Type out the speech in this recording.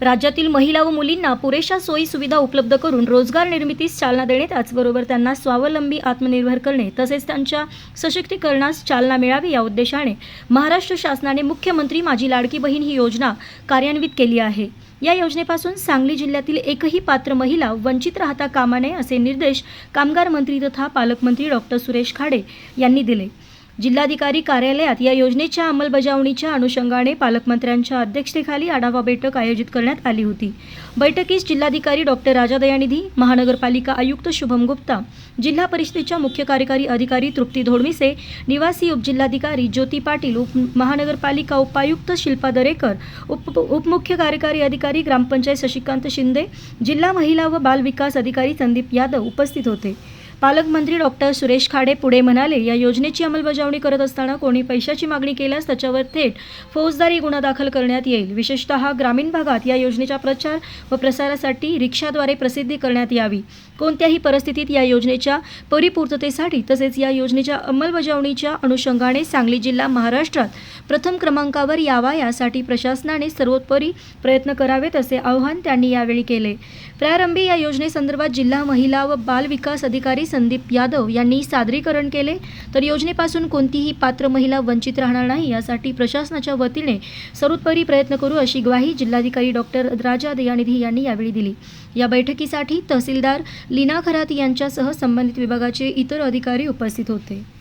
राज्यातील महिला व मुलींना पुरेशा सोयी सुविधा उपलब्ध करून रोजगार निर्मितीस चालना देणे त्याचबरोबर त्यांना स्वावलंबी आत्मनिर्भर करणे तसेच त्यांच्या सशक्तीकरणास चालना मिळावी या उद्देशाने महाराष्ट्र शासनाने मुख्यमंत्री माझी लाडकी बहीण ही योजना कार्यान्वित केली आहे. या योजनेपासून सांगली जिल्ह्यातील एकही पात्र महिला वंचित राहता कामा नये असे निर्देश कामगार मंत्री तथा पालकमंत्री डॉक्टर सुरेश खाडे यांनी दिले. जिल्हाधिकारी कार्यालयात या योजनेच्या अंमलबजावणीच्या अनुषंगाने पालकमंत्र्यांच्या अध्यक्षतेखाली आढावा बैठक आयोजित करण्यात आली होती. बैठकीस जिल्हाधिकारी डॉक्टर राजा दयानिधी महानगरपालिका आयुक्त शुभम गुप्ता जिल्हा परिषदेच्या मुख्य कार्यकारी अधिकारी तृप्ती धोडमिसे निवासी उपजिल्हाधिकारी ज्योती पाटील उप महानगरपालिका उपायुक्त शिल्पा दरेकर उप उपमुख्य कार्यकारी अधिकारी ग्रामपंचायत शशिकांत शिंदे जिल्हा महिला व बाल विकास अधिकारी संदीप यादव उपस्थित होते. पालकमंत्री डॉक्टर सुरेश खाडे पुढे म्हणाले या योजनेची अंमलबजावणी करत असताना कोणी पैशाची मागणी केल्यास त्याच्यावर थेट फौजदारी गुन्हा दाखल करण्यात येईल. विशेषतः ग्रामीण भागात या योजनेच्या प्रचार व प्रसारासाठी रिक्षाद्वारे प्रसिद्धी करण्यात यावी. कोणत्याही परिस्थितीत या योजनेच्या परिपूर्ततेसाठी तसेच या योजनेच्या अंमलबजावणीच्या अनुषंगाने सांगली जिल्हा महाराष्ट्रात प्रथम क्रमांकावर यावा यासाठी प्रशासनाने सर्वोत्परी प्रयत्न करावेत असे आवाहन त्यांनी यावेळी केले. प्रारंभी या योजनेसंदर्भात जिल्हा महिला व बाल विकास अधिकारी अधिकारी संदीप यादव यांनी सादरीकरण केले तर योजनेपासून कोणतीही पात्र महिला वंचित राहणार नाही यासाठी प्रशासनाच्या वतीने सर्वोत्परी प्रयत्न करू अशी ग्वाही जिल्हाधिकारी डॉक्टर राजा दयानिधी यांनी यावेळी दिली. या बैठकीसाठी तहसीलदार लीना खरात यांच्यासह संबंधित विभागाचे इतर अधिकारी उपस्थित होते.